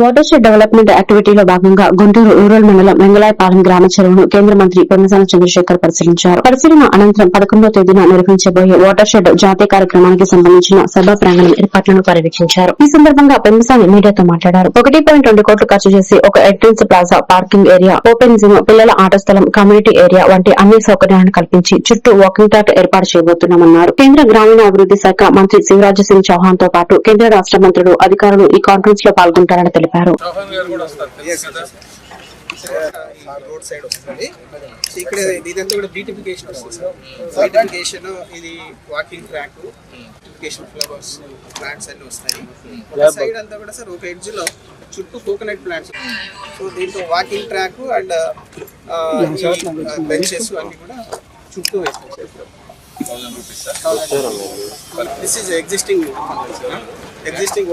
Water shed development యాక్టివిటీలో భాగంగా Guntur rural మండలం వెంగళాయపాలెం గ్రామ చెరువును కేంద్ర మంత్రి పెమ్మసాని చంద్రశేఖర్ పరిశీలించారు. పరిశీలన అనంతరం పదకొండో తేదీన నిర్వహించబోయే వాటర్ షెడ్ జాతీయ కార్యక్రమానికి సంబంధించిన సభా ప్రాంగణం ఏర్పాట్లను పర్యవేక్షించారు. ఈ సందర్భంగా పెమ్మసాని మీడియాతో మాట్లాడారు. ఒకటి పాయింట్ రెండు కోట్లు ఖర్చు చేసి ఒక entrance plaza parking area open gym పిల్లల ఆట స్థలం కమ్యూనిటీ ఏరియా వంటి అన్ని సౌకర్యాలను కల్పించి చుట్టూ వాకింగ్ ట్రాక్ ఏర్పాటు చేయబోతున్నామన్నారు. కేంద్ర గ్రామీణాభివృద్ది శాఖ మంత్రి శివరాజ్ సింగ్ చౌహాన్తో పాటు కేంద్ర రాష్ట మంత్రులు అధికారులు ఈ కాన్ఫరెన్స్లో పాల్గొంటారని తెలిపారు. చౌహాన్ గారు కూడా వస్తారు తెలుసు కదా? రోడ్ సైడ్ వస్తుంది. సో ఇక్కడ ఇదంతా కూడా బ్యూటిఫికేషన్ వస్తుంది. సార్ బ్యూటిఫికేషన్ ఇది walking track beautification flowers plants అన్ని వస్తాయి. సైడ్ అంతా కూడా సార్ ఒక ఎడ్జ్లో చుట్టూ కోకోనట్ ప్లాంట్స్ సో దీంట్లో వాకింగ్ ట్రాక్ అండ్ బెంచెస్ అన్ని కూడా చుట్టూ వేస్తాం thousand rupees sir this is existing existing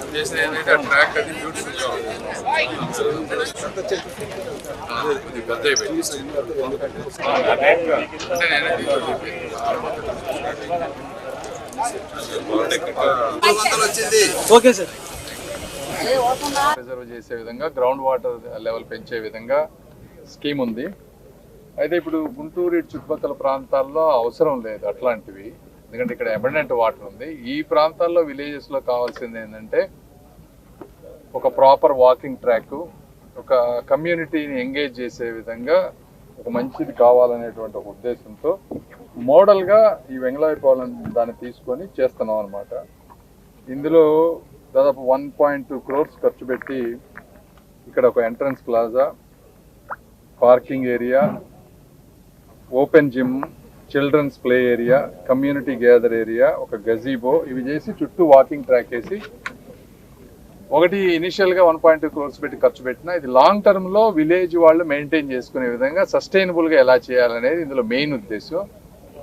చేసిన ట్రాక్ అది బ్యూటిఫుల్గా ఉంది. పెద్ద అయిపోయింది. అంటే నేనే వందలు వచ్చింది రిజర్వ్ చేసే విధంగా గ్రౌండ్ వాటర్ లెవెల్ పెంచే విధంగా స్కీమ్ ఉంది. అయితే ఇప్పుడు గుంటూరు చుట్టుపక్కల ప్రాంతాల్లో అవసరం లేదు అట్లాంటివి. ఎందుకంటే ఇక్కడ అబండెంట్ వాటర్ ఉంది. ఈ ప్రాంతాల్లో విలేజెస్లో కావాల్సింది ఏంటంటే ఒక ప్రాపర్ వాకింగ్ ట్రాక్ ఒక కమ్యూనిటీని ఎంగేజ్ చేసే విధంగా ఒక మంచిది కావాలనేటువంటి ఒక ఉద్దేశంతో మోడల్గా ఈ వెంగళాయపాలెం దాన్ని తీసుకొని చేస్తున్నాం అనమాట ఇందులో దాదాపు వన్ పాయింట్ టూ క్రోర్స్ ఖర్చు పెట్టి ఇక్కడ ఒక entrance plaza parking area open gym children's play area community gather area ఒక గజీబో ఇవి చేసి చుట్టూ వాకింగ్ ట్రాక్ వేసి ఒకటి ఇనిషియల్గా వన్ పాయింట్ క్రోర్స్ పెట్టి ఖర్చు పెట్టినా ఇది లాంగ్ టర్మ్లో విలేజ్ వాళ్ళు మెయింటైన్ చేసుకునే విధంగా సస్టైనబుల్గా ఎలా చేయాలనేది ఇందులో మెయిన్ ఉద్దేశం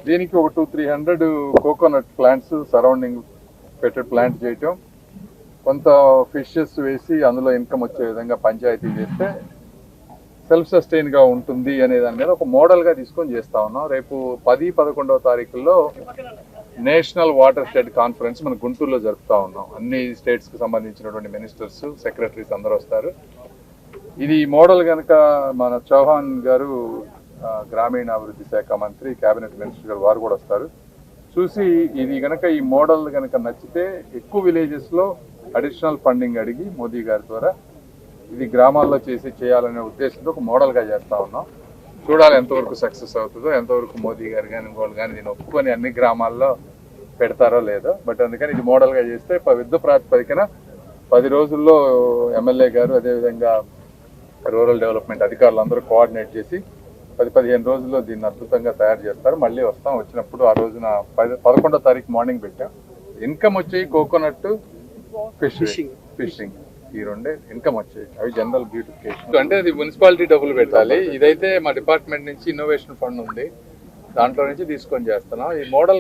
దీనికి ఒక two three hundred coconut plants surrounding పెట్టే ప్లాంట్ చేయటం. కొంత ఫిషెస్ వేసి అందులో ఇన్కమ్ వచ్చే విధంగా పంచాయతీ చేస్తే సెల్ఫ్ సస్టైన్గా ఉంటుంది అనే దాని మీద ఒక మోడల్గా తీసుకొని చేస్తా ఉన్నాం. రేపు పది పదకొండవ తారీఖుల్లో నేషనల్ వాటర్ స్టేట్ కాన్ఫరెన్స్ మన గుంటూరులో జరుపుతూ ఉన్నాం. అన్ని స్టేట్స్కి సంబంధించినటువంటి మినిస్టర్స్ సెక్రటరీస్ అందరూ వస్తారు. ఇది మోడల్ కనుక మన చౌహాన్ గారు గ్రామీణాభివృద్ధి శాఖ మంత్రి కేబినెట్ మినిస్టర్ గారు వారు కూడా వస్తారు. చూసి ఇది కనుక ఈ మోడల్ కనుక నచ్చితే ఎక్కువ విలేజెస్లో అడిషనల్ ఫండింగ్ అడిగి మోదీ గారి ద్వారా ఇది గ్రామాల్లో చేసి చేయాలనే ఉద్దేశంతో ఒక మోడల్గా చేస్తూ ఉన్నాం. చూడాలి ఎంతవరకు సక్సెస్ అవుతుందో ఎంతవరకు మోదీ గారు కానీ ఇంకోళ్ళు కానీ దీన్ని ఒప్పుకొని అన్ని గ్రామాల్లో పెడతారో లేదో. బట్ అందుకని ఇది మోడల్గా చేస్తే ప- యుద్ధ ప్రాతిపదికన పది రోజుల్లో ఎమ్మెల్యే గారు అదేవిధంగా రూరల్ డెవలప్మెంట్ అధికారులు అందరూ కోఆర్డినేట్ చేసి పది పదిహేను రోజుల్లో దీన్ని అద్భుతంగా తయారు చేస్తారు. మళ్ళీ వస్తాం. వచ్చినప్పుడు ఆ రోజున పది పదకొండో తారీఖు మార్నింగ్ పెట్టాం. ఇన్కమ్ వచ్చేవి కోకోనట్ ఫిషింగ్. ఫిషింగ్. ఈ రెండే ఇన్కమ్ వచ్చాయి. అవి జనరల్ బ్యూటిఫికేషన్ అంటే అది మున్సిపాలిటీ డబ్బులు పెట్టాలి. ఇదైతే మా డిపార్ట్మెంట్ నుంచి ఇన్నోవేషన్ ఫండ్ ఉంది. దాంట్లో నుంచి తీసుకొని చేస్తున్నాం. ఈ మోడల్